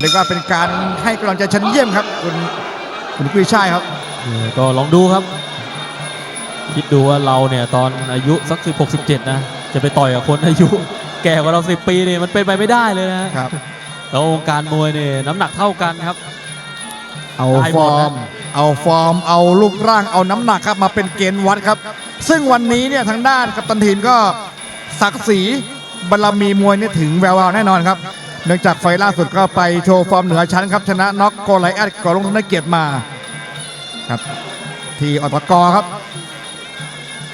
เรียกว่าเป็นการให้กำลังใจชั้นเยี่ยมครับ คุณคุณกุ้ยช่ายครับเออก็ลองดูครับ คิดดูว่าเราเนี่ยตอนอายุสักสิบหกสิบเจ็ดนะ จะไปต่อยกับคนอายุ แก่กว่าเราสิบปีเนี่ยมันเป็นไปไม่ได้เลยนะครับแล้ววงการมวยเนี่ยน้ำหนักเท่ากันครับ เอาได้ฟหมอดนะร์ม เอาฟอร์ม เอารูปร่าง เอาน้ำหนักครับมาเป็นเกณฑ์วัดครับ ซึ่งวันนี้เนี่ยทางด้านกัปตันทีมก็ศักดิ์ศรีบารมีมวยเนี่ยถึงแวววาวแน่นอนครับ เนื่องจากไฟล์ล่าสุดก็ไปโชว์ฟอร์มเหนือชั้นครับชนะน็อกโกไลแอดก่อลงธนเกียรติมาครับ ที่อตกครับ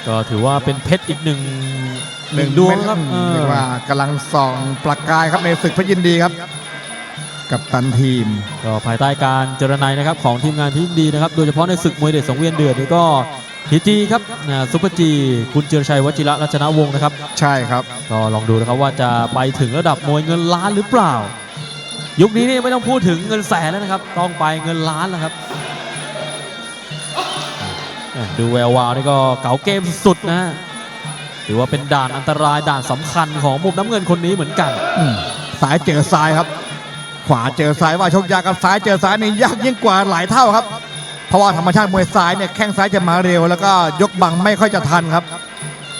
ก็ถือว่าเป็นเพชรอีกหนึ่งหนึ่งดวงครับเม็เอเรียอกว่ากำลังส่องประกายครับในศึกเพชรยินดีครับ กับตันทีม ก็ภายใต้การเจรนายนะครับของทีมงานที่ดีนะครับ โดยเฉพาะในศึกมวยเด็ดสังเวียนเดือดนี่ก็ พีจีครับอ่าซุปเปอร์จีคุณเจรชัยวชิระรัชนวงศ์นะครับ ใช่ครับ ก็ลองดูนะครับว่าจะไปถึงระดับมวยเงินล้านหรือเปล่า ยุคนี้นี่ไม่ต้องพูดถึงเงินแสนแล้วนะครับ ต้องไปเงินล้านแล้วครับแหม่ดูแวววาวนี่ก็เก๋าเกมสุดนะฮะถือว่าเป็นด่านอันตรายด่านสำคัญของมุมน้ำเงินคนนี้เหมือนกันอืมซ้ายเจอซ้ายครับ ขวาเจอซ้ายว่าชกยากกับซ้ายเจอซ้ายนี่ยากยิ่งกว่าหลายเท่าครับ เพราะว่าธรรมชาติมวยซ้ายเนี่ยแข้งซ้ายจะมาเร็ว แล้วก็ยกบังไม่ค่อยจะทันครับ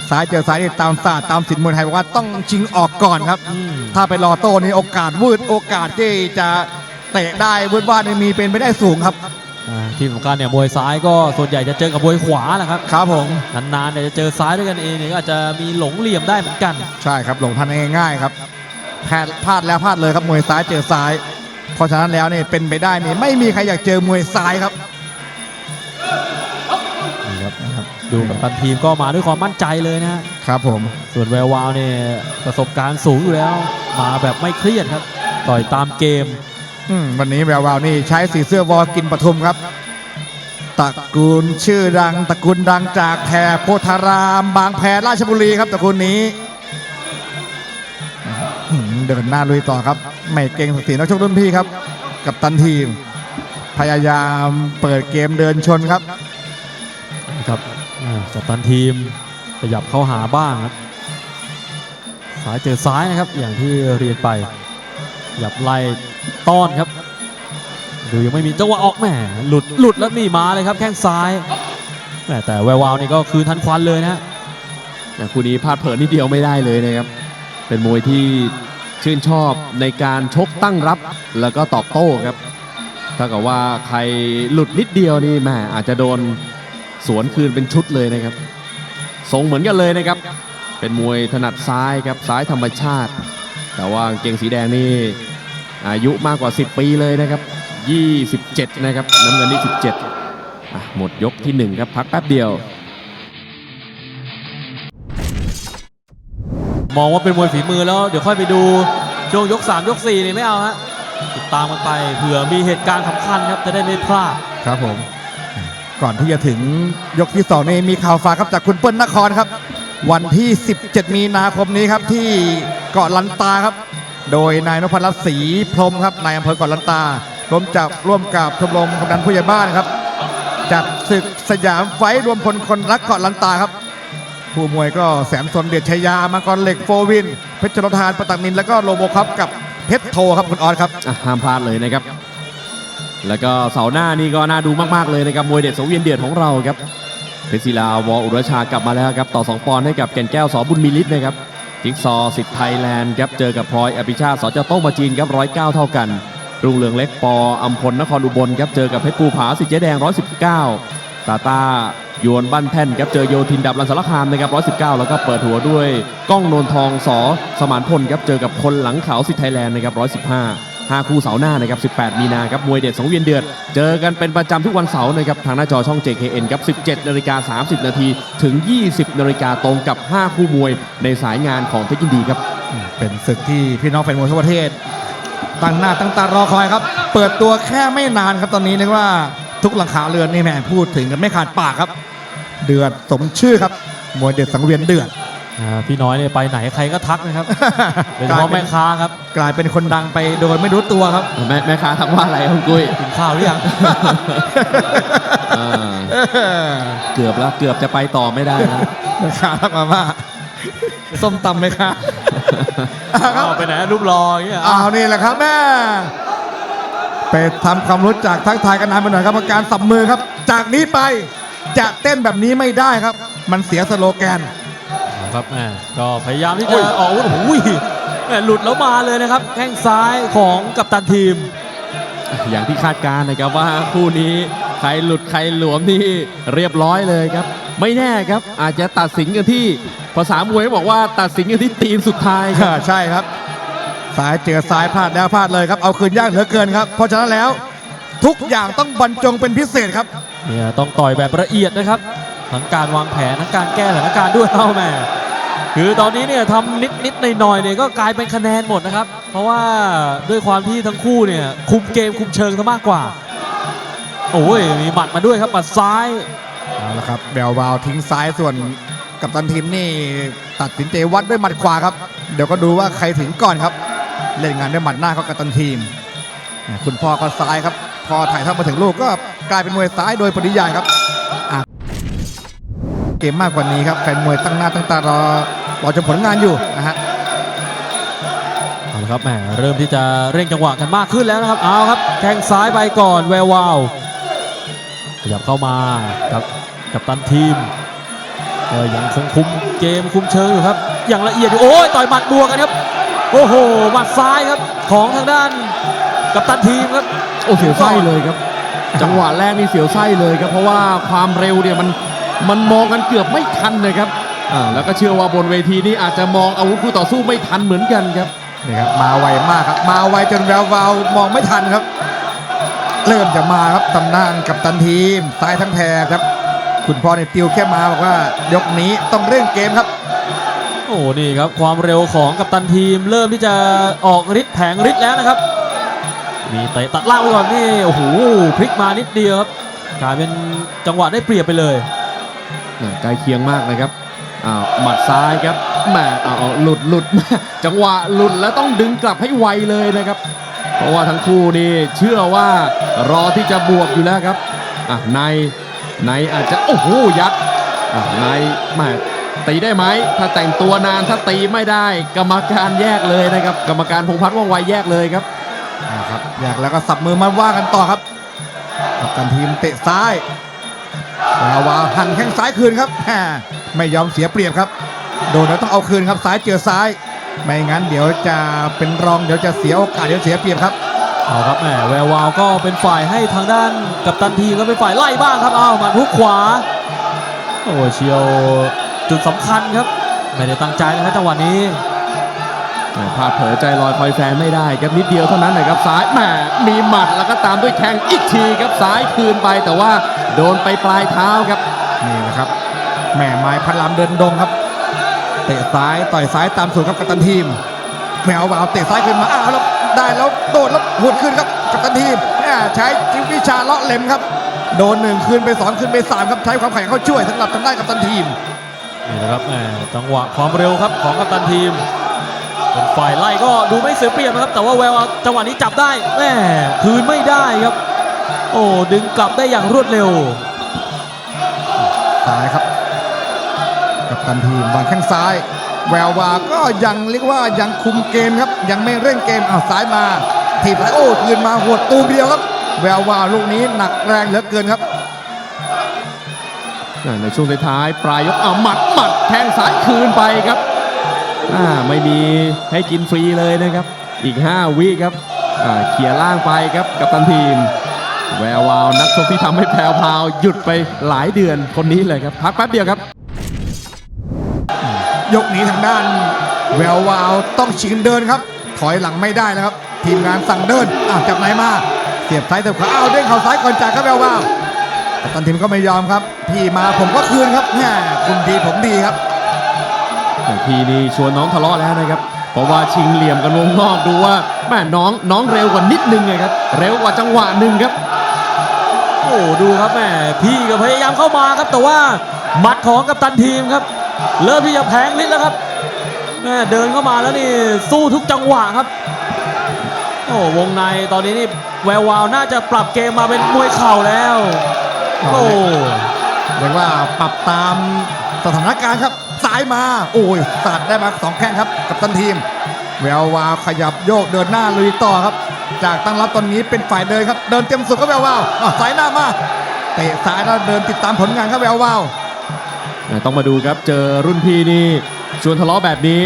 ซ้ายเจอซ้ายนี่ตามศาสตร์ตามสินมวยไทยบอกว่าต้องชิงออกก่อนครับอืมถ้าไปรอโต้นี่โอกาสวืดโอกาสที่จะเตะได้วืดว่านี่มีเป็นไปได้สูงครับอ่าที่สำคัญเนี่ยมวยซ้ายก็ส่วนใหญ่จะเจอกับมวยขวาแหละครับครับผมนานๆเนี่ยจะเจอซ้ายด้วยกันเองเนี่ยก็อาจจะมีหลงเหลี่ยมได้เหมือนกัน ใช่ครับหลงทันง่ายๆครับพลาดพลาดแล้วพลาดเลยครับมวยซ้ายเจอซ้าย เพราะฉะนั้นแล้วเนี่ยเป็นไปได้นี่ไม่มีใครอยากเจอมวยซ้ายครับ ดูกับตันทีมก็มาด้วยความมั่นใจเลยนะฮะครับผม ส่วนแวววาวเนี่ยประสบการณ์สูงอยู่แล้ว มาแบบไม่เครียดครับ ต่อยตามเกม อืมวันนี้แวววาวนี่ใช้สีเสื้อวอกินปทุมครับตระกูลชื่อดังตระกูลดังจากแถบโพธาราม บางแพราชบุรีครับตระกูลนี้อืมเดินหน้าลุยต่อครับ ไม่เก่งสีนักชกรุ่นพี่ครับ กับตันทีม พยายามเปิดเกมเดินชนครับนะครับ อ่ากัปตันทีมขยับเข้าหาบ้างครับซ้ายเจอซ้ายนะครับอย่างที่เรียนไปขยับไล่ต้อนครับ ดูยังไม่มีจังหวะออกแหมหลุดหลุดแล้วนี่มาเลยครับแข้งซ้ายแหมแต่แวววาวนี่ก็คืนทันควันเลยนะฮะแต่คู่นี้พลาดเผลอนิดเดียวไม่ได้เลยนะครับ เป็นมวยที่ชื่นชอบในการชกตั้งรับแล้วก็ตอบโต้ครับถ้ากับว่าใครหลุดนิดเดียวนี่แหมอาจจะโดน สวนคืนเป็นชุดเลยนะครับทรงเหมือนกันเลยนะครับ เป็นมวยถนัดซ้ายครับซ้ายธรรมชาติ แต่ว่ากางเกงสีแดงนี่อายุมากกว่า 10 ปีเลยนะครับ 27 นะครับน้ำเงินนี่ 17อะหมดยกที่หนึ่งครับ พักแป๊บเดียว มองว่าเป็นมวยฝีมือแล้ว เดี๋ยวค่อยไปดูช่วงยก 3 ยก 4 นี่ไม่เอาฮะติดตามกันไปเผื่อมีเหตุการณ์สำคัญครับจะได้ไม่พลาดครับผม ก่อนที่จะถึงยกที่สองนี่มีข่าวฝากครับจากคุณเปิ้ลนครครับ วันที่ 17 มีนาคมนี้ครับที่เกาะลันตาครับ โดยนายนพรัตน์ศรีพรมครับนายอำเภอเกาะลันตาร่วมจับร่วมกับชมรมกำนันผู้ใหญ่บ้านครับจัดศึกสยามไฟรวมพลคนรักเกาะลันตาครับ ผู้มวยก็แสมสนเดชชยามังกรเหล็กโฟวิน เพชรชลทานประตักนินแล้วก็โลโบครับกับเพชรโทครับคุณออสครับห้ามพลาดเลยนะครับ แล้วก็เสาหน้านี่ก็น่าดูมากๆเลยนะครับมวยเด็ดสังเวียนเดือดของเราครับเพชรศิลาวออุรชากลับมาแล้วครับต่อ 2 ปอนด์ให้กับแก่นแก้วสอบุญมีฤทธิ์นะครับจิ๊กซอสิทธิ์ไทยแลนด์ครับเจอกับพลอยอภิชาติสจโต้งมาจีนครับร้อยเก้าเท่ากัน รุ่งเรืองเล็กปออัมพลนครอุบลครับเจอกับเพชรภูผาสิทธิ์เจ๊แดง119ตาตายวนบ้านแท่นครับเจอโยทินดับรันสารคามนะครับ119แล้วก็เปิดหัวด้วย ก้องโนนทองสอสมานพลครับเจอกับคนหลังขาวสิทธิ์ไทยแลนด์นะครับ115 5 คู่เสาร์หน้านะครับ 18 มีนาครับมวยเด็ดสังเวียนเดือด เจอกันเป็นประจำทุกวันเสาร์นะครับทางหน้าจอช่อง JKN ครับ 17 นาฬิกา 30 นาทีถึง 20 นาฬิกาตรงกับ 5 คู่มวยในสายงานของเพชรยินดีครับ เป็นศึกที่พี่น้องแฟนมวยทั่วประเทศตั้งหน้าตั้งตารอคอยครับ เปิดตัวแค่ไม่นานครับตอนนี้นึกว่าทุกหลังคาเรือนนี่แม่พูดถึงกันไม่ขาดปากครับ เดือดสมชื่อครับมวยเดือดสังเวียนเดือด พี่น้อยเนี่ยไปไหนใครก็ทักนะครับโดยเฉพาะแม่ค้าครับ กลายเป็นคนดังไปโดยไม่รู้ตัวครับ แม่แม่ค้าทักว่าอะไรคุณกุ้ยกินข้าวหรือยังอ่าเกือบแล้วเกือบจะไปต่อไม่ได้แล้วแม่ค้าทักมาว่าส้มตำไหมคะเอาไปไหนรูปรออย่างเงี้ยอ้าวนี่แหละครับแม่ไปทำความรู้จักทักทายกันนานไปหน่อยครับอาการสับมือครับ จากนี้ไปจะเต้นแบบนี้ไม่ได้ครับ มันเสียสโลแกน ครับแม่ก็พยายามที่จะออกอาวุธโอ้โหแม่หลุดแล้วมาเลยนะครับ แข้งซ้ายของกัปตันทีม อย่างที่คาดการณ์นะครับว่าคู่นี้ใครหลุดใครหลวมนี่เรียบร้อยเลยครับ ไม่แน่ครับอาจจะตัดสินกันที่ภาษามวยบอกว่าตัดสินกันที่ตีนสุดท้ายครับใช่ครับซ้ายเจอซ้ายพลาดแล้วพลาดเลยครับเอาคืนยากเหลือเกินครับ เพราะฉะนั้นแล้วทุกอย่างต้องบรรจงเป็นพิเศษครับเนี่ยต้องต่อยแบบละเอียดนะครับ ทั้งการวางแผนทั้งการแก้สถานการณ์ด้วยเอาแม่ คือตอนนี้เนี่ยทำนิดนิดหน่อยหน่อยเนี่ยก็กลายเป็นคะแนนหมดนะครับ เพราะว่าด้วยความที่ทั้งคู่เนี่ยคุมเกมคุมเชิงซะมากกว่า โอ้ยมีหมัดมาด้วยครับหมัดซ้ายเอาละครับแวววาวทิ้งซ้ายส่วนกับตันทีมนี่ตัดสินใจวัดด้วยหมัดขวาครับ เดี๋ยวก็ดูว่าใครถึงก่อนครับ เล่นงานด้วยหมัดหน้าของกัปตันทีม คุณพ่อก็ซ้ายครับ พอถ่ายทอดมาถึงลูกก็กลายเป็นมวยซ้ายโดยปริยายครับเกมมากกว่านี้ครับแฟนมวยตั้งหน้าตั้งตารอ รอชมผลงานอยู่นะฮะเอาละครับแหมเริ่มที่จะเร่งจังหวะกันมากขึ้นแล้วนะครับเอาครับแข้งซ้ายไปก่อนแวววาวขยับเข้ามากับกับตันทีมเออยังคงคุมเกมคุมเชิงอยู่ครับ อย่างละเอียดอยู่โอ้ยต่อยหมัดบวกกันครับโอ้โหหมัดซ้ายครับของทางด้านกับตันทีมครับโอ้เสียวไส้เลยครับ จังหวะแรกนี่เสียวไส้เลยครับเพราะว่าความเร็วเนี่ยมันมันมองกันเกือบไม่ทันนะครับ อ่าแล้วก็เชื่อว่าบนเวทีนี้อาจจะมองอาวุธคู่ต่อสู้ไม่ทันเหมือนกันครับนี่ครับมาไวมากครับ มาไวจนแวววาวมองไม่ทันครับ เริ่มจะมาครับตำนานกับตันทีมซ้ายทั้งแถบครับ คุณพ่อในติวแค่มาบอกว่ายกนี้ต้องเร่งเกมครับ โอ้นี่ครับความเร็วของกัปตันทีม เริ่มที่จะออกฤทธิ์แผงฤทธิ์แล้วนะครับ มีเตะตัดล่างไปก่อนนี่โอ้โหพลิกมานิดเดียวครับกลายเป็นจังหวะได้เปรียบไปเลยอ่าใกล้เคียงมากนะครับ อ่าหมัดซ้ายครับแหมเอาเอาหลุดหลุดจังหวะหลุดแล้วต้องดึงกลับให้ไวเลยนะครับ เพราะว่าทั้งคู่นี่เชื่อว่ารอที่จะบวกอยู่แล้วครับอะในในอาจจะโอ้โหยัดอะในแหมตีได้ไหมถ้าแต่งตัวนานถ้าตีไม่ได้ กรรมการแยกเลยนะครับ กรรมการพงพัฒน์ว่องไวแยกเลยครับนะครับอยากแล้วก็สับมือมาว่ากันต่อครับกับตันทีมเตะซ้ายแวววาหันแข้งซ้ายคืนครับแหม ไม่ยอมเสียเปรียบครับ โดนแล้วต้องเอาคืนครับซ้ายเจอซ้าย ไม่งั้นเดี๋ยวจะเป็นรองเดี๋ยวจะเสียโอกาสเดี๋ยวเสียเปรียบครับเอาครับแหมแวววาวก็เป็นฝ่ายให้ทางด้านกัปตันทีมก็เป็นฝ่ายไล่บ้างครับอ้าวหมาทุกขวาโอ้เชียวจุดสำคัญครับไม่ได้ตั้งใจนะครับจังหวะนี้พลาดเผลอใจลอยคอยแฟนไม่ได้ครับนิดเดียวเท่านั้นนะครับซ้ายแหมมีหมัดแล้วก็ตามด้วยแข้งอีกทีครับซ้ายคืนไปแต่ว่าโดนไปปลายเท้าครับนี่นะครับ แหม่ไม้พันลำเดินดงครับ เตะซ้ายต่อยซ้ายตามสูตรครับกัปตันทีมแมววาวเตะซ้ายขึ้นมาอ้าวแล้วได้แล้วโดดแล้วหุดขึ้นครับกัปตันทีมแหม่ใช้จิวิชาเลาะเล็มครับ โดนหนึ่งคืนไปสองคืนไปสามครับใช้ความแข็งเข้าช่วยสำหรับทางด้านกัปตันทีมนี่นะครับแหมจังหวะความเร็วครับของกัปตันทีมเป็นฝ่ายไล่ก็ดูไม่เสียเปรียบนะครับ แต่ว่าแววเอาจังหวะนี้จับได้แหมคืนไม่ได้ครับ โอ้ดึงกลับได้อย่างรวดเร็วซ้ายครับ กับตันทีมวางแข้งซ้าย แวววาก็ยังเรียกว่ายังคุมเกมครับ ยังไม่เร่งเกมเอาซ้ายมา ทีบซ้ายโอ้คืนมาหัวดตูมเดียวครับ แวววาลูกนี้หนักแรงเหลือเกินครับในช่วงท้ายปลายยกเอาหมัดหมัดแทงซ้ายคืนไปครับไม่มีให้กินฟรีเลยนะครับ อีก 5 วิครับเขี่ยล่างไปครับกับตันทีม แวววาวนักชกที่ทำให้แพรวพาวหยุดไปหลายเดือนคนนี้เลยครับ พักแป๊บเดียวครับ ยกนี้ทางด้าน แวววาวต้องชิงเดินครับ ถอยหลังไม่ได้นะครับ ทีมงานสั่งเดินอ้าวจับไหนมา เสียบซ้ายเสียบขวาอ้าวเด้งเข่าซ้ายก่อนจ่ายครับแวววาวกัปตันทีมก็ไม่ยอมครับ พี่มาผมก็คืนครับแหมคุณดีผมดีครับทีนี้ชวนน้องทะเลาะแล้วนะครับเพราะว่าชิงเหลี่ยมกันวงนอกดูว่าแม่น้องน้องเร็วกว่านิดนึงไงครับ เร็วกว่าจังหวะหนึ่งครับ โอ้ดูครับแหมพี่ก็พยายามเข้ามาครับแต่ว่าหมัดของกัปตันทีมครับ เริ่มที่จะแพงนิดแล้วครับแม่เดินเข้ามาแล้วนี่สู้ทุกจังหวะครับ โอ้วงในตอนนี้นี่แวววาวน่าจะปรับเกมมาเป็นมวยเข่าแล้วโอ้เรียกว่าปรับตามสถานการณ์ครับซ้ายมา โอ้ยสาดได้มาสองแข้งครับ กับตันทีม แวววาวขยับโยกเดินหน้าลุยต่อครับ จากตั้งรับตอนนี้เป็นฝ่ายเดินครับ เดินเต็มสุดก็แวววาวอะสายหน้ามาเตะซ้ายแล้วเดินติดตามผลงานครับแวววาว ต้องมาดูครับเจอรุ่นพี่นี่ชวนทะเลาะแบบนี้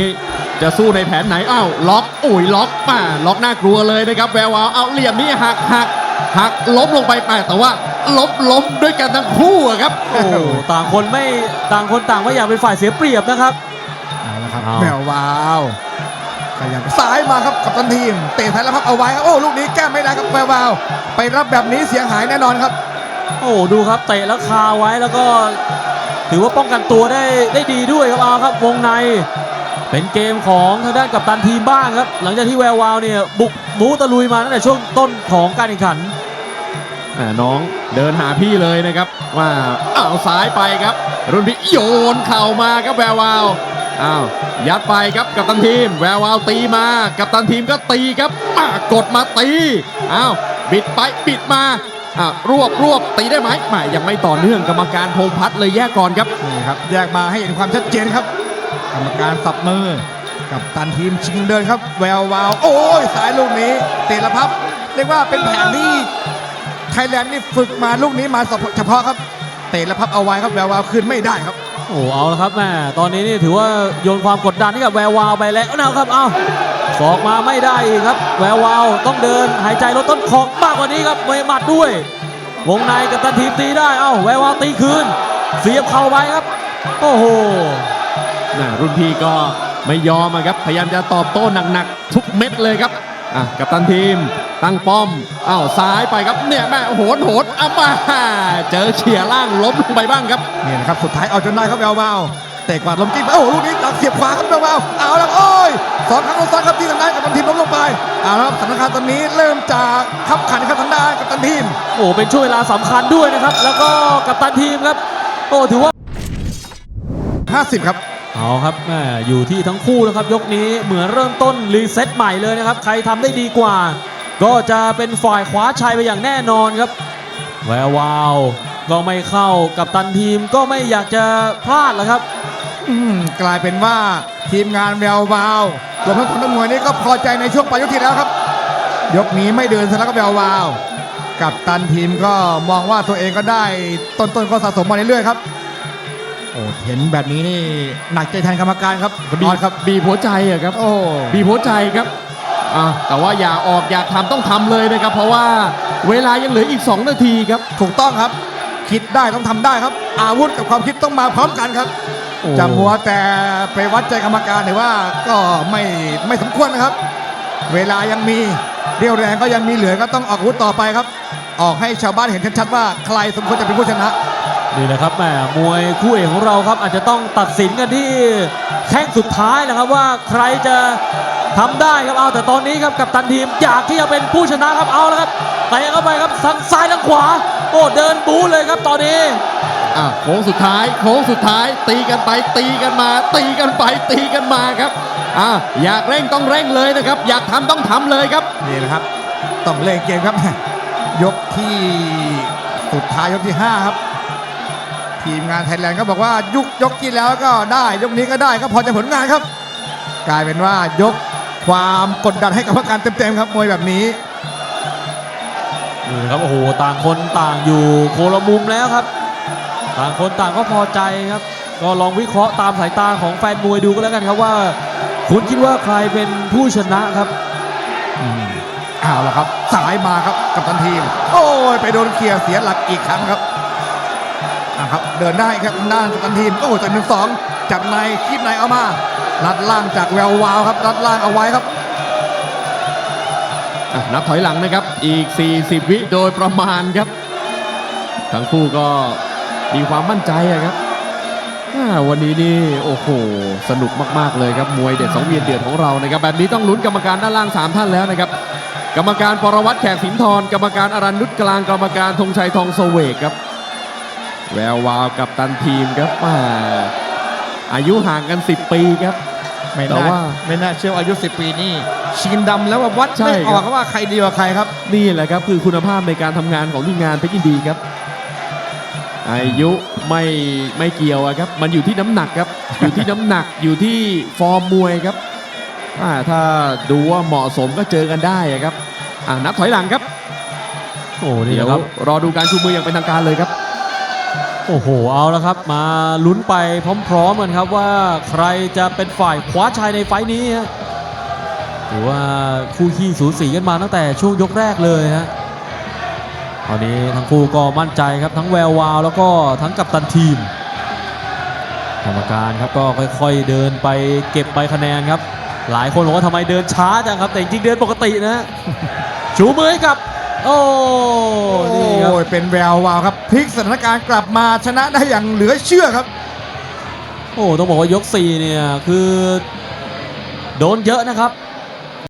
จะสู้ในแผนไหนอ้าวล็อกอุ้ยล็อกมาล็อกน่ากลัวเลยนะครับแวววาวเอาเหลี่ยมนี้หักหักหักล้มลงไปแปแต่ว่าล้มล้มด้วยกันทั้งคู่อะครับโอ้โหต่างคนไม่ต่างคนต่างไม่อยากเป็นฝ่ายเสียเปรียบนะครับเอาละครับเอาแวววาวขยันซ้ายมาครับกับตันทีม เตะท้ายแล้วพับเอาไว้ครับโอ้ลูกนี้แก้ไม่ได้ครับแวววาวไปรับแบบนี้เสียหายแน่นอนครับ โอ้โหดูครับเตะแล้วคาไว้แล้วก็ ถือว่าป้องกันตัวได้ได้ดีด้วยครับเอาครับวงในเป็นเกมของทางด้านกัปตันทีมบ้างครับ หลังจากที่แวววาวเนี่ยบุกมูตะลุยมาตั้งแต่ช่วงต้นของการแข่งขันน้องเดินหาพี่เลยนะครับว่าเอาซ้ายไปครับ รุ่นพี่โยนเข่ามาครับแวววาวอ้าวยัดไปครับกับตันทีม แวววาวตีมากับตันทีมก็ตีครับมากดมาตีอ้าวบิดไปบิดมา อ่ารวบรวบตีได้ไหมไม่ยังไม่ต่อเนื่องกรรมการพงษ์พัฒน์เลยแยกก่อนครับนี่ครับ แยกมาให้เห็นความชัดเจนครับ กรรมการสับมือ กับตันทีมชิงเดินครับ แวววาว โอ้ยสายลูกนี้เตะละพับ เรียกว่าเป็นแผนที่ไทยแลนด์นี่ฝึกมาลูกนี้มาเฉพาะครับ เตะละพับเอาไว้ครับแวววาวขึ้นไม่ได้ครับโอ้เอาละครับแม่ตอนนี้นี่ถือว่าโยนความกดดันให้กับแวววาวไปแล้วนะครับเอา สอกมาไม่ได้อีกครับ แวววาวต้องเดินหายใจลดต้นคอมากกว่านี้ครับไม่หมัดด้วย วงในกับตันทีมตีได้เอ้าแวววาวตีคืน เสียบเข่าไปครับ โอ้โหน่ะรุ่นพี่ก็ไม่ยอมอะครับ พยายามจะตอบโต้หนักๆ ทุกเม็ดเลยครับอะกับตันทีมตั้งป้อมอ้าวซ้ายไปครับเนี่ยแม่โหนโหนอะมาเจอเขี่ยล่างล้มลงไปบ้างครับนี่นะครับสุดท้ายเอาจนได้ครับแวววาว เตะกวาดลมกิ้งโอ้โหลูกนี้ตักเสียบขวาครับแวววาวเอาแล้วโอ้ยสองครั้งซ้อนครับที่ทางด้านกับตันทีมล้มลงไปเอาแล้วครับสถานการณ์ตอนนี้เริ่มจากขับขันครับทางด้านกับตันทีมโอ้เป็นช่วงเวลาสำคัญด้วยนะครับ แล้วก็กับตันทีมครับ โอ้ถือว่า 50 ครับ เอาครับแม่อยู่ที่ทั้งคู่นะครับ ยกนี้เหมือนเริ่มต้นรีเซ็ตใหม่เลยนะครับ ใครทำได้ดีกว่า ก็จะเป็นฝ่ายคว้าชัยไปอย่างแน่นอนครับ แวววาว ก็ไม่เข้ากับตันทีมก็ไม่อยากจะพลาดแล้วครับอืม กลายเป็นว่าทีมงานแวววาวรวมทั้งคนทั้งมวยนี่ก็พอใจในช่วงปลายยกที่แล้วครับ ยกนี้ไม่เดินซะแล้วก็แวววาวกับตันทีมก็มองว่าตัวเองก็ได้ต้นๆก็สะสมมาเรื่อยๆครับโอ้เห็นแบบนี้นี่หนักใจแทนกรรมการครับคุณออสครับบีบหัวใจอะครับ โอ้บีบหัวใจครับอะแต่ว่าอย่าออกอยากทำต้องทำเลยนะครับ เพราะว่าเวลายังเหลืออีก 2 นาทีครับ ถูกต้องครับ คิดได้ต้องทำได้ครับ อาวุธกับความคิดต้องมาพร้อมกันครับโอ้ จะมัวแต่ไปวัดใจกรรมการหรือว่าก็ไม่ไม่สมควรนะครับ เวลายังมีเรี่ยวแรงก็ยังมีเหลือก็ต้องออกอาวุธต่อไปครับ ออกให้ชาวบ้านเห็นชัดๆว่าใครสมควรจะเป็นผู้ชนะนี่นะครับแหมมวยคู่เอกของเราครับ อาจจะต้องตัดสินกันที่แข้งสุดท้ายนะครับว่าใครจะทำได้ครับเอาแต่ตอนนี้ครับกับตันทีมอยากที่จะเป็นผู้ชนะครับเอาแล้วครับเตะเข้าไปครับทั้งซ้ายทั้งขวา โอ้เดินบู๊เลยครับตอนนี้ อะโค้งสุดท้ายโค้งสุดท้าย ตีกันไปตีกันมา ตีกันไปตีกันมาครับอะอยากเร่งต้องเร่งเลยนะครับ อยากทำต้องทำเลยครับนี่แหละครับ ต้องเล่นเกมครับ ยกที่สุดท้ายยกที่ 5 ครับ ทีมงานไทยแลนด์ก็บอกว่ายุกยกที่แล้วก็ได้ ยกนี้ก็ได้ก็พอจะผลงานครับ กลายเป็นว่ายกความกดดันให้กับกรรมการเต็มๆครับมวยแบบนี้นี่นะครับโอ้โหต่างคนต่างอยู่โคนละมุมแล้วครับ ต่างคนต่างก็พอใจครับ ก็ลองวิเคราะห์ตามสายตาของแฟนมวยดูก็แล้วกันครับว่า คุณคิดว่าใครเป็นผู้ชนะครับเอาละครับสายมาครับกับตันทีม โอ้ยไปโดนเคลียร์เสียหลักอีกครั้งครับอะครับ เดินได้ครับด้านกับตันทีมโอ้จากหนึ่งสองจับในคีบในเอามารัดล่างจากแวววาวครับรัดล่างเอาไว้ครับอะนับถอยหลังนะครับอีก 40 วิโดยประมาณครับ ทั้งคู่ก็ มีความมั่นใจอะครับอ่าวันนี้นี่โอ้โห สนุกมากๆเลยครับมวยเด็ดสองเวียนเดือดของเรานะครับแบบนี้ต้องลุ้นกรรมการด้านล่าง 3 ท่านแล้วนะครับกรรมการปรวัตรแขกสินทรกรรมการอรันนุชกลางกรรมการธงชัยทองโซเวกครับ แวววาวกับตันทีมครับอ่าอายุห่างกัน 10 ปีครับไม่แต่น่าว่าไม่น่าเชื่อว่าอายุ 10 ปีนี่ชินดำแล้วว่าวัดใช่ไม่อครัอบกครับว่าใครดีกว่าใครครับนี่แหละครับคือคุณภาพในการทำงานของทีมงานเพชรยินดีครับ อายุไม่ไม่เกี่ยวอะครับ มันอยู่ที่น้ำหนักครับ อยู่ที่น้ำหนักอยู่ที่ฟอร์มมวยครับอ่าถ้าดูว่าเหมาะสมก็เจอกันได้อะครับอ่านับถอยหลังครับโอ้นี่เดี๋ยวนะครับ รอดูการชูมืออย่างเป็นทางการเลยครับ โอ้โห เอาแล้วครับ มาลุ้นไปพร้อมๆกันครับว่าใครจะเป็นฝ่ายคว้าชัยในไฟต์นี้ฮะถือว่าคู่ขี้สูสีกันมาตั้งแต่ช่วงยกแรกเลยฮะ ตอนนี้ทั้งคู่ก็มั่นใจครับทั้งแวววาวแล้วก็ทั้งกัปตันทีมกรรมการครับก็ค่อยๆเดินไปเก็บใบคะแนนครับ หลายคนบอกว่าทำไมเดินช้าจังครับ แต่จริงๆเดินปกตินะฮะชูมือให้กับ โอ้นี่ครับโอ้ยเป็นแวววาวครับพลิกสถานการณ์กลับมาชนะได้อย่างเหลือเชื่อครับ โอ้ต้องบอกว่ายก4เนี่ยคือ โดนเยอะนะครับ